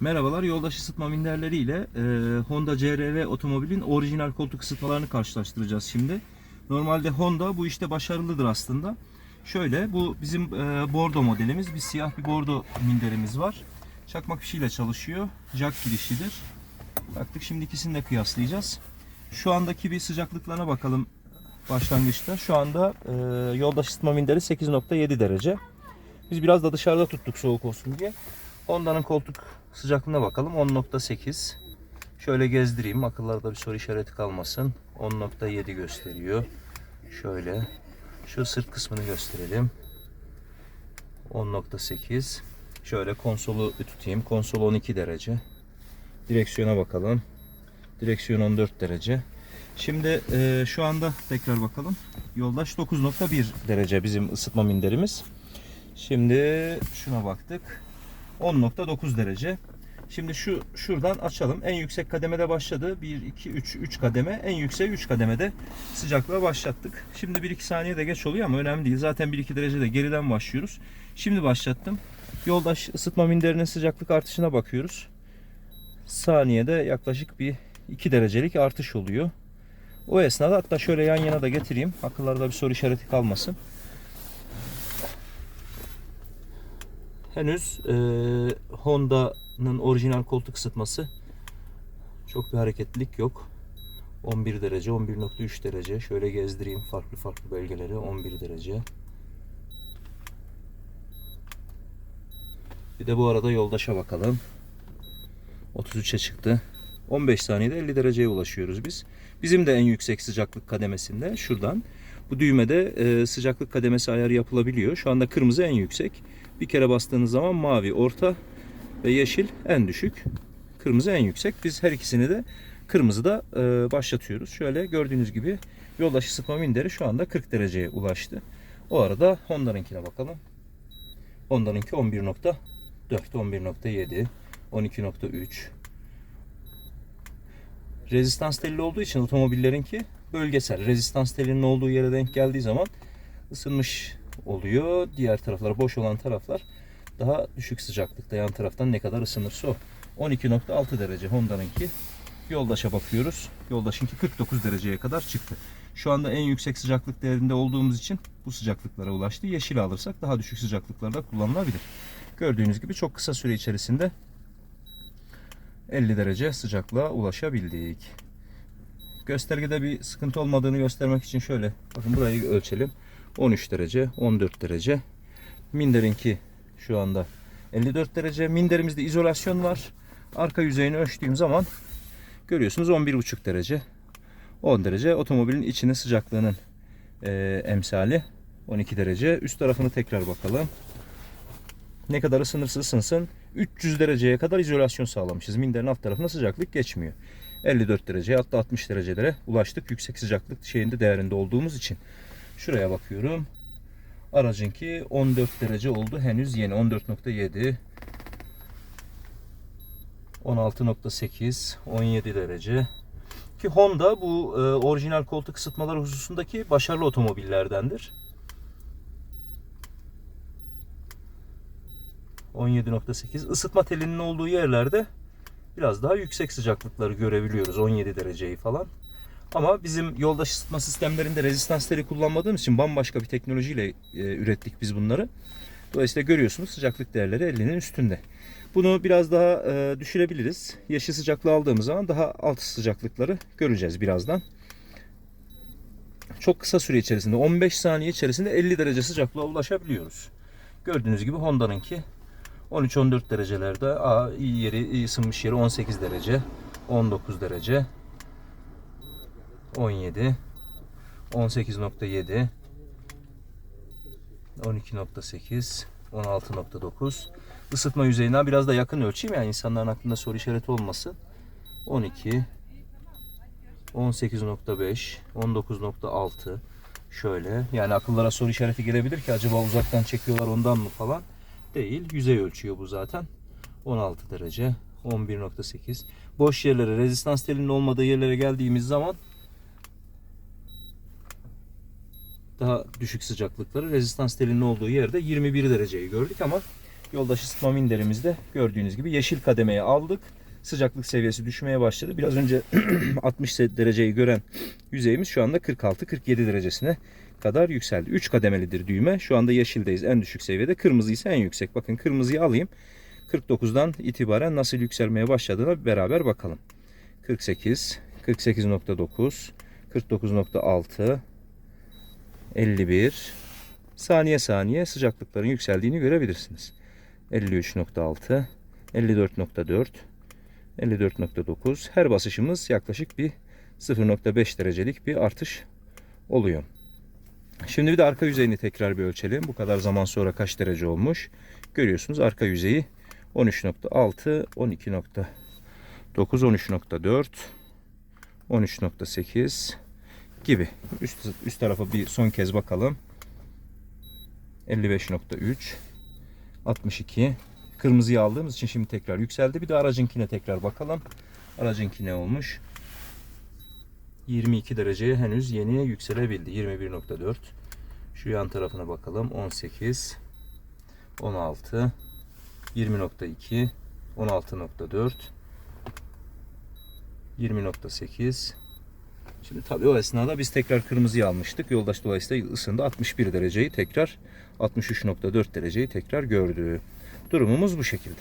Merhabalar, yoldaş ısıtma minderleri ile e, Honda CR-V otomobilin orijinal koltuk ısıtmalarını karşılaştıracağız şimdi. Normalde Honda bu işte başarılıdır aslında. Şöyle, bu bizim e, bordo modelimiz. Bir siyah bir bordo minderimiz var. Çakmak fişiyle çalışıyor. Jack girişidir. Baktık şimdi ikisini de kıyaslayacağız. Şu andaki bir sıcaklıklarına bakalım başlangıçta. Şu anda e, yoldaş ısıtma minderi 8.7 derece. Biz biraz da dışarıda tuttuk soğuk olsun diye. Honda'nın koltuk sıcaklığına bakalım. 10.8. Şöyle gezdireyim. Akıllarda bir soru işareti kalmasın. 10.7 gösteriyor. Şöyle. Şu sırt kısmını gösterelim. 10.8. Şöyle konsolu tutayım. Konsol 12 derece. Direksiyona bakalım. Direksiyon 14 derece. Şimdi e, şu anda tekrar bakalım. Yoldaş 9.1 derece bizim ısıtma minderimiz. Şimdi şuna baktık. 10.9 derece. Şimdi şu şuradan açalım. En yüksek kademede başladı. 1 2 3 3 kademe. En yüksek 3 kademede sıcaklığa başlattık. Şimdi 1 2 saniye de geç oluyor ama önemli değil. Zaten 1 2 derecede geriden başlıyoruz. Şimdi başlattım. Yoldaş ısıtma minderinin sıcaklık artışına bakıyoruz. Saniyede yaklaşık bir 2 derecelik artış oluyor. O esnada hatta şöyle yan yana da getireyim. Akıllarda bir soru işareti kalmasın. Henüz e, Honda'nın orijinal koltuk ısıtması çok bir hareketlilik yok. 11 derece, 11.3 derece. Şöyle gezdireyim farklı farklı bölgeleri. 11 derece. Bir de bu arada yoldaşa bakalım. 33'e çıktı. 15 saniyede 50 dereceye ulaşıyoruz biz. Bizim de en yüksek sıcaklık kademesinde şuradan. Bu düğmede e, sıcaklık kademesi ayarı yapılabiliyor. Şu anda kırmızı en yüksek. Bir kere bastığınız zaman mavi orta ve yeşil en düşük. Kırmızı en yüksek. Biz her ikisini de kırmızıda e, başlatıyoruz. Şöyle gördüğünüz gibi yoldaş ısıtma minderi şu anda 40 dereceye ulaştı. O arada Honda'nınkine bakalım. Honda'nınki 11.4, 11.7, 12.3. Rezistans telli olduğu için otomobillerinki bölgesel. Rezistans telinin olduğu yere denk geldiği zaman ısınmış oluyor. Diğer taraflar boş olan taraflar daha düşük sıcaklıkta. Yan taraftan ne kadar ısınırsa o. 12.6 derece Honda'nınki. Yoldaşa bakıyoruz. Yoldaşınki 49 dereceye kadar çıktı. Şu anda en yüksek sıcaklık değerinde olduğumuz için bu sıcaklıklara ulaştı. Yeşil alırsak daha düşük sıcaklıklarda kullanılabilir. Gördüğünüz gibi çok kısa süre içerisinde 50 derece sıcaklığa ulaşabildik. Göstergede bir sıkıntı olmadığını göstermek için şöyle bakın burayı ölçelim. 13 derece, 14 derece. Minderinki şu anda 54 derece. Minderimizde izolasyon var. Arka yüzeyini ölçtüğüm zaman görüyorsunuz 11,5 derece. 10 derece otomobilin içinin sıcaklığının e, emsali 12 derece. Üst tarafını tekrar bakalım. Ne kadar ısınırsa ısınsın 300 dereceye kadar izolasyon sağlamışız. Minderin alt tarafına sıcaklık geçmiyor. 54 derece hatta 60 derecelere ulaştık. Yüksek sıcaklık şeyinde değerinde olduğumuz için. Şuraya bakıyorum. Aracınki 14 derece oldu. Henüz yeni 14.7 16.8 17 derece. Ki Honda bu e, orijinal koltuk ısıtmaları hususundaki başarılı otomobillerdendir. 17.8 ısıtma telinin olduğu yerlerde biraz daha yüksek sıcaklıkları görebiliyoruz. 17 dereceyi falan. Ama bizim yoldaş ısıtma sistemlerinde rezistans teli kullanmadığımız için bambaşka bir teknolojiyle e, ürettik biz bunları. Dolayısıyla görüyorsunuz sıcaklık değerleri 50'nin üstünde. Bunu biraz daha e, düşürebiliriz. Yaşı sıcaklığı aldığımız zaman daha alt sıcaklıkları göreceğiz birazdan. Çok kısa süre içerisinde 15 saniye içerisinde 50 derece sıcaklığa ulaşabiliyoruz. Gördüğünüz gibi Honda'nınki 13-14 derecelerde. İyi yeri, ısınmış yeri 18 derece, 19 derece, 17, 18.7, 12.8, 16.9. Isıtma yüzeyinden biraz da yakın ölçeyim yani insanların aklında soru işareti olmasın. 12, 18.5, 19.6 şöyle. Yani akıllara soru işareti gelebilir ki acaba uzaktan çekiyorlar ondan mı falan. Değil. Yüzey ölçüyor bu zaten. 16 derece. 11.8. Boş yerlere, rezistans telinin olmadığı yerlere geldiğimiz zaman daha düşük sıcaklıkları rezistans telinin olduğu yerde 21 dereceyi gördük ama Yoldaş ısıtma minderimizde gördüğünüz gibi yeşil kademeye aldık. Sıcaklık seviyesi düşmeye başladı. Biraz önce 60 dereceyi gören yüzeyimiz şu anda 46-47 derecesine kadar yükseldi. 3 kademelidir düğme. Şu anda yeşildeyiz en düşük seviyede. Kırmızı ise en yüksek. Bakın kırmızıyı alayım. 49'dan itibaren nasıl yükselmeye başladığına beraber bakalım. 48, 48.9, 49.6, 51 saniye saniye sıcaklıkların yükseldiğini görebilirsiniz. 53.6, 54.4, 54.9 her basışımız yaklaşık bir 0.5 derecelik bir artış oluyor. Şimdi bir de arka yüzeyini tekrar bir ölçelim. Bu kadar zaman sonra kaç derece olmuş? Görüyorsunuz arka yüzeyi 13.6, 12.9, 13.4, 13.8 gibi. Üst, üst tarafa bir son kez bakalım. 55.3 62 Kırmızıyı aldığımız için şimdi tekrar yükseldi. Bir de aracınkine tekrar bakalım. Aracınki ne olmuş? 22 dereceye henüz yeni yükselebildi. 21.4 Şu yan tarafına bakalım. 18 16 20.2 16.4 20.8 Şimdi tabii o esnada biz tekrar kırmızıyı almıştık. Yoldaş dolayısıyla ısındı. 61 dereceyi tekrar 63.4 dereceyi tekrar gördü. Durumumuz bu şekilde.